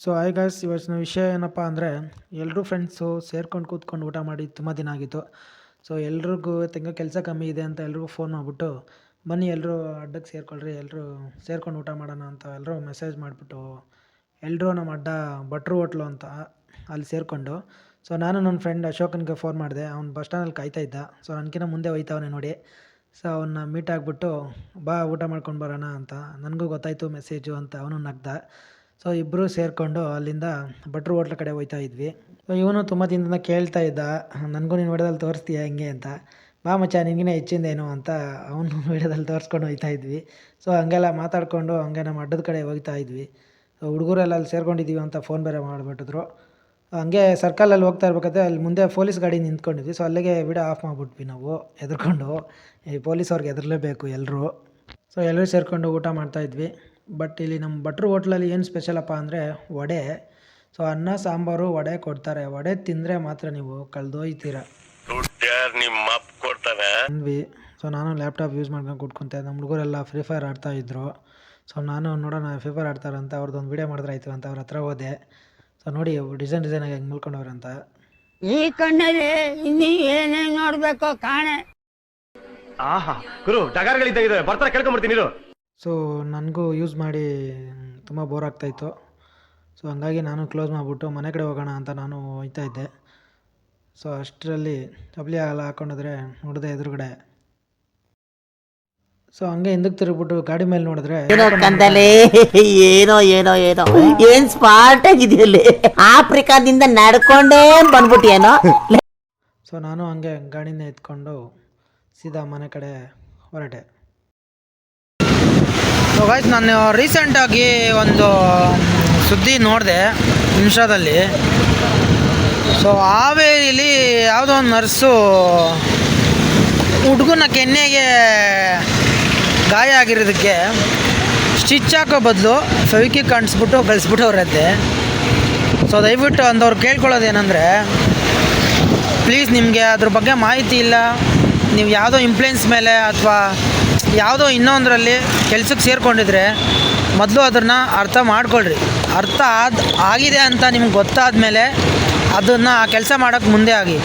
So hi guys ಇವತ್ತಿನ ವಿಷಯ ಏನಪ್ಪ ಅಂದರೆ ಎಲ್ಲರೂ ಫ್ರೆಂಡ್ಸು ಸೇರ್ಕೊಂಡು ಕೂತ್ಕೊಂಡು ಊಟ ಮಾಡಿ ತುಂಬ ದಿನ ಆಗಿತ್ತು. ಸೊ ಎಲ್ರಿಗೂ ತೆಂಗ ಕೆಲಸ ಕಮ್ಮಿ ಇದೆ ಅಂತ ಎಲ್ರಿಗೂ ಫೋನ್ ಮಾಡಿಬಿಟ್ಟು ಬನ್ನಿ ಎಲ್ಲರೂ ಅಡ್ಡಕ್ಕೆ ಸೇರ್ಕೊಳ್ರಿ ಎಲ್ಲರೂ ಸೇರ್ಕೊಂಡು ಊಟ ಮಾಡೋಣ ಅಂತ ಎಲ್ಲರೂ ಮೆಸೇಜ್ ಮಾಡಿಬಿಟ್ಟು ಎಲ್ಲರೂ ನಮ್ಮ ಅಡ್ಡ ಭಟ್ರು ಹೋಟ್ಲು ಅಂತ ಅಲ್ಲಿ ಸೇರಿಕೊಂಡು. ಸೊ ನಾನು ನನ್ನ ಫ್ರೆಂಡ್ ಅಶೋಕನಿಗೆ ಫೋನ್ ಮಾಡಿದೆ. ಅವ್ನು ಬಸ್ ಸ್ಟ್ಯಾಂಡಲ್ಲಿ ಕಾಯ್ತಾ ಇದ್ದ. ಸೊ ನನಗಿಂತ ಮುಂದೆ ಹೋಯ್ತವನೆ ನೋಡಿ. ಸೊ ಅವನ್ನ ಮೀಟ್ ಆಗಿಬಿಟ್ಟು ಬಾ ಊಟ ಮಾಡ್ಕೊಂಡು ಬರೋಣ ಅಂತ. ನನಗೂ ಗೊತ್ತಾಯಿತು ಮೆಸೇಜು ಅಂತ. ಅವನು ನಗ್ದ. ಸೊ ಇಬ್ಬರು ಸೇರಿಕೊಂಡು ಅಲ್ಲಿಂದ ಭಟ್ರು ಹೋಟ್ಲ ಕಡೆ ಹೋಯ್ತಾ ಇದ್ವಿ. ಸೊ ಇವನು ತುಂಬ ದಿನದಿಂದ ಕೇಳ್ತಾ ಇದ್ದ, ನನಗೂ ನೀನು ವಿಡಿಯೋದಲ್ಲಿ ತೋರಿಸ್ತೀಯ ಹೆಂಗೆ ಅಂತ? ಬಾ ಮಚ್ಚ ನಿನಗಿನ ಹೆಚ್ಚಿಂದೇನು ಅಂತ ಅವನು ವಿಡಿಯೋದಲ್ಲಿ ತೋರಿಸ್ಕೊಂಡು ಹೋಯ್ತಾ ಇದ್ವಿ. ಸೊ ಹಂಗೆಲ್ಲ ಮಾತಾಡಿಕೊಂಡು ಹಂಗೆ ನಮ್ಮ ಅಡ್ಡದ ಕಡೆ ಹೋಗ್ತಾ ಇದ್ವಿ. ಸೊ ಹುಡುಗರೆಲ್ಲ ಅಲ್ಲಿ ಸೇರ್ಕೊಂಡಿದ್ದೀವಿ ಅಂತ ಫೋನ್ ಬೇರೆ ಮಾಡಿಬಿಟ್ಟಿದ್ರು. ಹಂಗೆ ಸರ್ಕಲಲ್ಲಿ ಹೋಗ್ತಾ ಇರ್ಬೇಕಾದ್ರೆ ಅಲ್ಲಿ ಮುಂದೆ ಪೊಲೀಸ್ ಗಾಡಿ ನಿಂತ್ಕೊಂಡಿದ್ವಿ. ಸೊ ಅಲ್ಲಿಗೆ ವಿಡಿಯೋ ಆಫ್ ಮಾಡಿಬಿಟ್ವಿ ನಾವು ಎದ್ಕೊಂಡು ಈ ಪೊಲೀಸ್ ಅವ್ರಿಗೆ ಎದುರಲೇಬೇಕು ಎಲ್ಲರೂ ಸೊ ಎಲ್ಲರೂ ಸೇರಿಕೊಂಡು ಊಟ ಮಾಡ್ತಾಯಿದ್ವಿ ಬಟ್ ಇಲ್ಲಿ ನಮ್ಮ ಭಟ್ರು ಹೋಟ್ಲಲ್ಲಿ ಏನು ಸ್ಪೆಷಲಪ್ಪ ಅಂದರೆ ವಡೆ. ಸೊ ಅನ್ನ ಸಾಂಬಾರು ವಡೆ ಕೊಡ್ತಾರೆ. ವಡೆ ತಿಂದರೆ ಮಾತ್ರ ನೀವು ಕಳೆದೋಯ್ತೀರ. ಅಂದ್ವಿ. ಸೊ ನಾನು ಲ್ಯಾಪ್ಟಾಪ್ ಯೂಸ್ ಮಾಡ್ಕೊಂಡು ಕೂತ್ಕೊಂತೆ. ನಮ್ಮ ಹುಡುಗರೆಲ್ಲ ಫ್ರೀ ಫೈರ್ ಆಡ್ತಾ ಇದ್ರು. ಸೊ ನಾನು ನೋಡೋಣ ಫ್ರೀ ಫೈರ್ ಆಡ್ತಾರಂತ ಅವ್ರದ್ದೊಂದು ವೀಡಿಯೋ ಮಾಡಿದ್ರೆ ಆಯ್ತು ಅಂತ ಅವ್ರ ಹತ್ರ ಹೋದೆ. ಸೊ ನೋಡಿ ಡಿಸೈನ್ ಡಿಸೈನ್ ಆಗಿ ಹೆಂಗೆ ಮುಳ್ಕೊಂಡವ್ರೆ ಅಂತ. ಈ ಕಣ್ಣಲ್ಲಿ ಇನ್ನೀ ಏನೇನು ನೋಡಬೇಕು ಕಾಣೆ. ಆಹಾ ಗುರು ಡಗಾರ್ಗಳಿದ್ದಾಗಿದ್ದಾವೆ. ಬರ್ತಾರೆ ಕೇಳ್ಕೊಂಬರ್ತೀನಿ ಇರು. ಸೊ ನನಗೂ ಯೂಸ್ ಮಾಡಿ ತುಂಬ ಬೋರ್ ಆಗ್ತಾಯಿತ್ತು ಸೊ ಹಂಗಾಗಿ ನಾನು ಕ್ಲೋಸ್ ಮಾಡಿಬಿಟ್ಟು ಮನೆ ಕಡೆ ಹೋಗೋಣ ಅಂತ ನಾನು ಹೋಗ್ತಾ ಇದ್ದೆ. ಸೊ ಅಷ್ಟರಲ್ಲಿ ಚಪ್ಪಲಿ ಎಲ್ಲ ಹಾಕ್ಕೊಂಡಿದ್ರೆ ನೋಡಿದೆ ಎದುರುಗಡೆ. ಸೊ ಹಂಗೆ ಹಿಂದಕ್ಕೆ ತಿರುಗ್ಬಿಟ್ಟು ಗಾಡಿ ಮೇಲೆ ನೋಡಿದ್ರೆ ಏನೋ ಕಂದಲೇ? ಏನೋ ಏನೋ ಏನೋ. ಏನ್ ಸ್ಮಾರ್ಟ್ ಆಗಿದೆಯಲ್ಲಿ ಆಫ್ರಿಕಾದಿಂದ ನಡ್ಕೊಂಡೇ ಬಂದ್ಬಿಟ್ಟಿಯೇನೋ? ಸೊ ನಾನು ಹಂಗೆ ಗಾಡಿನ ಎತ್ಕೊಂಡು ಸೀದಾ ಮನೆ ಕಡೆ ಹೊರಟೆ. ಗಾಯ್ಸ್ ನಾನು ರೀಸೆಂಟಾಗಿ ಒಂದು ಸುದ್ದಿ ನೋಡಿದೆ ನಿಮಿಷದಲ್ಲಿ ಸೊ ಹಾವೇರಿಲಿ ಯಾವುದೋ ಒಂದು ನರ್ಸು ಹುಡುಗನ ಕೆನ್ನೆಗೆ ಗಾಯ ಆಗಿರೋದಕ್ಕೆ ಸ್ಟಿಚ್ ಹಾಕೋ ಬದಲು ಫೆವಿಕಿ ಕಾಣಿಸ್ಬಿಟ್ಟು ಕಳಿಸ್ಬಿಟ್ಟವ್ರತ್ತೆ ಸೊ ದಯವಿಟ್ಟು ಅಂದವ್ರು ಕೇಳ್ಕೊಳ್ಳೋದೇನೆಂದರೆ ಪ್ಲೀಸ್ ನಿಮಗೆ ಅದ್ರ ಬಗ್ಗೆ ಮಾಹಿತಿ ಇಲ್ಲ. ನೀವು ಯಾವುದೋ ಇಂಪ್ಲೆನ್ಸ್ ಮೇಲೆ ಅಥವಾ ಯಾವುದೋ ಇನ್ನೊಂದರಲ್ಲಿ ಕೆಲಸಕ್ಕೆ ಸೇರಿಕೊಂಡಿದ್ರೆ ಮೊದಲು ಅದನ್ನು ಅರ್ಥ ಮಾಡ್ಕೊಳ್ರಿ. ಅರ್ಥ ಆದ ಆಗಿದೆ ಅಂತ ನಿಮ್ಗೆ ಗೊತ್ತಾದ ಮೇಲೆ ಅದನ್ನು ಆ ಕೆಲಸ ಮಾಡೋಕ್ಕೆ ಮುಂದೆ ಆಗಿ.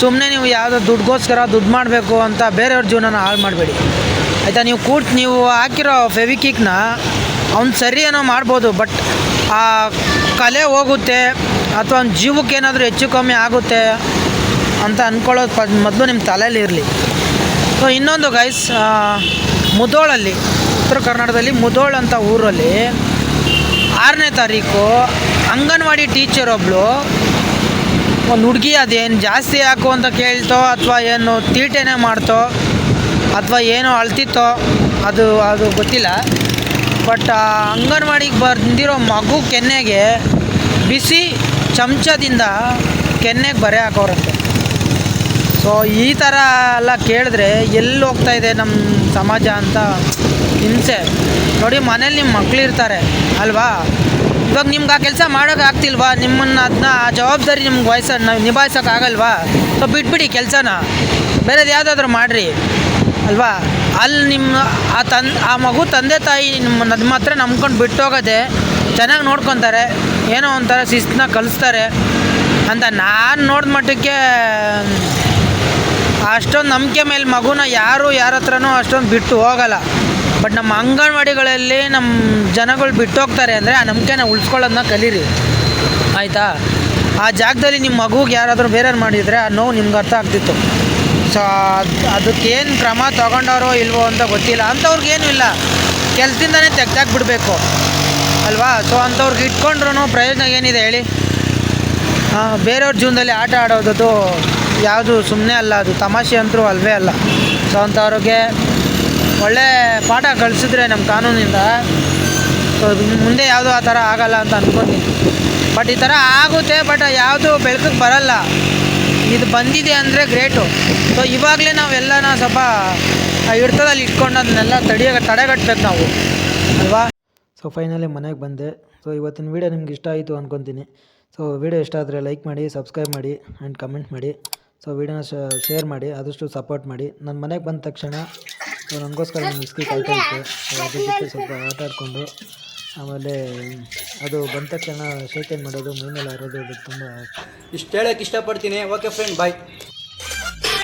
ಸುಮ್ಮನೆ ನೀವು ಯಾವುದೋ ದುಡ್ಡುಗೋಸ್ಕರ ದುಡ್ಡು ಮಾಡಬೇಕು ಅಂತ ಬೇರೆಯವ್ರ ಜೀವನನ ಹಾಳು ಮಾಡಬೇಡಿ. ಆಯಿತಾ? ನೀವು ಕೂಟ್ ನೀವು ಹಾಕಿರೋ ಫೆವಿಕಿಕ್ನ ಅವ್ನು ಸರಿ ಏನೋ ಮಾಡ್ಬೋದು, ಬಟ್ ಆ ಕಲೆ ಹೋಗುತ್ತೆ ಅಥವಾ ಅವ್ನ ಜೀವಕ್ಕೆ ಏನಾದರೂ ಹೆಚ್ಚು ಕಮ್ಮಿ ಆಗುತ್ತೆ ಅಂತ ಅಂದ್ಕೊಳ್ಳೋದು ಮೊದಲು ನಿಮ್ಮ ತಲೆಯಲ್ಲಿ ಇರಲಿ. ಸೊ, ಇನ್ನೊಂದು ಗೈಸ್ ಮುದೋಳಲ್ಲಿ ಉತ್ತರ ಕರ್ನಾಟಕದಲ್ಲಿ ಮುದೋಳ್ ಅಂತ ಊರಲ್ಲಿ ಆರನೇ ತಾರೀಕು ಅಂಗನವಾಡಿ ಟೀಚರ್ ಒಬ್ಬಳು ಒಂದು ಹುಡುಗಿ ಅದೇನು ಜಾಸ್ತಿ ಹಾಕು ಅಂತ ಕೇಳ್ತೋ ಅಥವಾ ಏನು ತೀಟೆನೇ ಮಾಡ್ತೋ ಅಥವಾ ಏನೋ ಅಳ್ತಿತ್ತೋ, ಅದು ಅದು ಗೊತ್ತಿಲ್ಲ. ಬಟ್ ಅಂಗನವಾಡಿಗೆ ಬಂದಿರೋ ಮಗು ಕೆನ್ನೆಗೆ ಬಿಸಿ ಚಮಚದಿಂದ ಕೆನ್ನೆಗೆ ಬರೆ ಹಾಕೋರಂತೆ. ಸೊ ಈ ಥರ ಎಲ್ಲ ಕೇಳಿದ್ರೆ ಎಲ್ಲಿ ಹೋಗ್ತಾ ಇದೆ ನಮ್ಮ ಸಮಾಜ ಅಂತ ಹಿಂಸೆ. ನೋಡಿ, ಮನೇಲಿ ನಿಮ್ಮ ಮಕ್ಕಳಿರ್ತಾರೆ ಅಲ್ವಾ? ಇವಾಗ ನಿಮ್ಗೆ ಆ ಕೆಲಸ ಮಾಡೋಕೆ ಆಗ್ತಿಲ್ವಾ? ನಿಮ್ಮನ್ನು ಅದನ್ನ ಆ ಜವಾಬ್ದಾರಿ ನಿಮ್ಗೆ ವಯಸ್ಸನ್ನು ನಿಭಾಯಿಸೋಕ್ಕಾಗಲ್ವಾ ಸೊ ಬಿಟ್ಬಿಡಿ ಕೆಲಸನ. ಬೇರೆದು ಯಾವುದಾದ್ರೂ ಮಾಡಿರಿ, ಅಲ್ವಾ? ಅಲ್ಲಿ ನಿಮ್ಮ ಆ ತನ್, ಆ ಮಗು ತಂದೆ ತಾಯಿ ನಿಮ್ಮ ನಮ್ಮ ಮಾತ್ರ ನಂಬ್ಕೊಂಡು ಬಿಟ್ಟು ಹೋಗೋದೆ ಚೆನ್ನಾಗಿ ನೋಡ್ಕೊತಾರೆ. ಏನೋ ಒಂಥರ ಶಿಸ್ತನ್ನ ಕಲಿಸ್ತಾರೆ ಅಂತ ನಾನು ನೋಡಿದ ಮಟ್ಟಕ್ಕೆ ಅಷ್ಟೊಂದು ನಂಬಿಕೆ ಮೇಲೆ ಮಗುನ ಯಾರು ಯಾರ ಹತ್ರನೂ ಅಷ್ಟೊಂದು ಬಿಟ್ಟು ಹೋಗಲ್ಲ. ಬಟ್ ನಮ್ಮ ಅಂಗನವಾಡಿಗಳಲ್ಲಿ ನಮ್ಮ ಜನಗಳು ಬಿಟ್ಟು ಹೋಗ್ತಾರೆ ಅಂದರೆ ಆ ನಂಬಿಕೆನ ಉಳಿಸ್ಕೊಳ್ಳೋದನ್ನ ಕಲೀರಿ. ಆಯಿತಾ? ಆ ಜಾಗದಲ್ಲಿ ನಿಮ್ಮ ಮಗುಗೆ ಯಾರಾದರೂ ಬೇರೆಯವ್ರು ಮಾಡಿದರೆ ಆ ನೋವು ನಿಮ್ಗೆ ಅರ್ಥ ಆಗ್ತಿತ್ತು. ಸೊ ಅದಕ್ಕೇನು ಕ್ರಮ ತಗೊಂಡವರೋ ಇಲ್ವೋ ಅಂತ ಗೊತ್ತಿಲ್ಲ. ಅಂಥವ್ರಿಗೇನು ಇಲ್ಲ. ಕೆಲಸದಿಂದನೇ ತೆಗ್ದಾಕ್ಬಿಡ್ಬೇಕು. ಅಲ್ವಾ? ಸೊ ಅಂಥವ್ರಿಗೆ ಇಟ್ಕೊಂಡ್ರೂ ಪ್ರಯೋಜನ ಏನಿದೆ ಹೇಳಿ? ಬೇರೆಯವ್ರ ಜೀವನದಲ್ಲಿ ಆಟ ಆಡೋದು ಯಾವುದು ಸುಮ್ಮನೆ ಅಲ್ಲ, ಅದು ತಮಾಷೆ ಅಂತೂ ಅಲ್ವೇ ಅಲ್ಲ. ಸೊ ಅಂಥವ್ರಿಗೆ ಒಳ್ಳೆ ಪಾಠ ಕಲಿಸಿದ್ರೆ ನಮ್ಮ ಕಾನೂನಿಂದ. ಸೊ ಮುಂದೆ ಯಾವುದು ಆ ಥರ ಆಗಲ್ಲ ಅಂತ ಅನ್ಕೊತೀನಿ. ಬಟ್ ಈ ಥರ ಆಗುತ್ತೆ ಬಟ್ ಯಾವುದು ಬೆಳಕಿಗೆ ಬರಲ್ಲ. ಇದು ಬಂದಿದೆ ಅಂದರೆ ಗ್ರೇಟು. ಸೊ ಇವಾಗಲೇ ನಾವೆಲ್ಲನ ಸ್ವಲ್ಪ ಹಿಡ್ತದಲ್ಲಿ ಇಟ್ಕೊಂಡು ಅದನ್ನೆಲ್ಲ ತಡೆಯ ತಡೆಗಟ್ಟಬೇಕು ನಾವು. ಅಲ್ವಾ? ಸೊ ಫೈನಲಿ ಮನೆಗೆ ಬಂದೆ. ಸೊ ಇವತ್ತಿನ ವೀಡಿಯೋ ನಿಮ್ಗೆ ಇಷ್ಟ ಆಯಿತು ಅಂದ್ಕೊತೀನಿ ಸೊ ವೀಡಿಯೋ ಇಷ್ಟ ಆದರೆ ಲೈಕ್ ಮಾಡಿ ಸಬ್ಸ್ಕ್ರೈಬ್ ಮಾಡಿ ಆ್ಯಂಡ್ ಕಮೆಂಟ್ ಮಾಡಿ. ಸೊ ವೀಡಿಯೋನ ಶೇರ್ ಮಾಡಿ, ಆದಷ್ಟು ಸಪೋರ್ಟ್ ಮಾಡಿ. ನನ್ನ ಮನೆಗೆ ಬಂದ ತಕ್ಷಣ ನನಗೋಸ್ಕರ ನಾನು ಮಿಸ್ಕಿ ಕಾಯ್ತಾ ಅದ್ರ ಜೊತೆ ಸ್ವಲ್ಪ ಆಟ ಆಡಿಕೊಂಡು, ಆಮೇಲೆ, ಅದು ಬಂದ ತಕ್ಷಣ ಹ್ಯಾಂಡ್ ಮಾಡೋದು ಮೈ ಆರೋದು ಅದು ತುಂಬ ಇಷ್ಟು ಹೇಳೋಕ್ಕೆ ಇಷ್ಟಪಡ್ತೀನಿ. Okay friend bye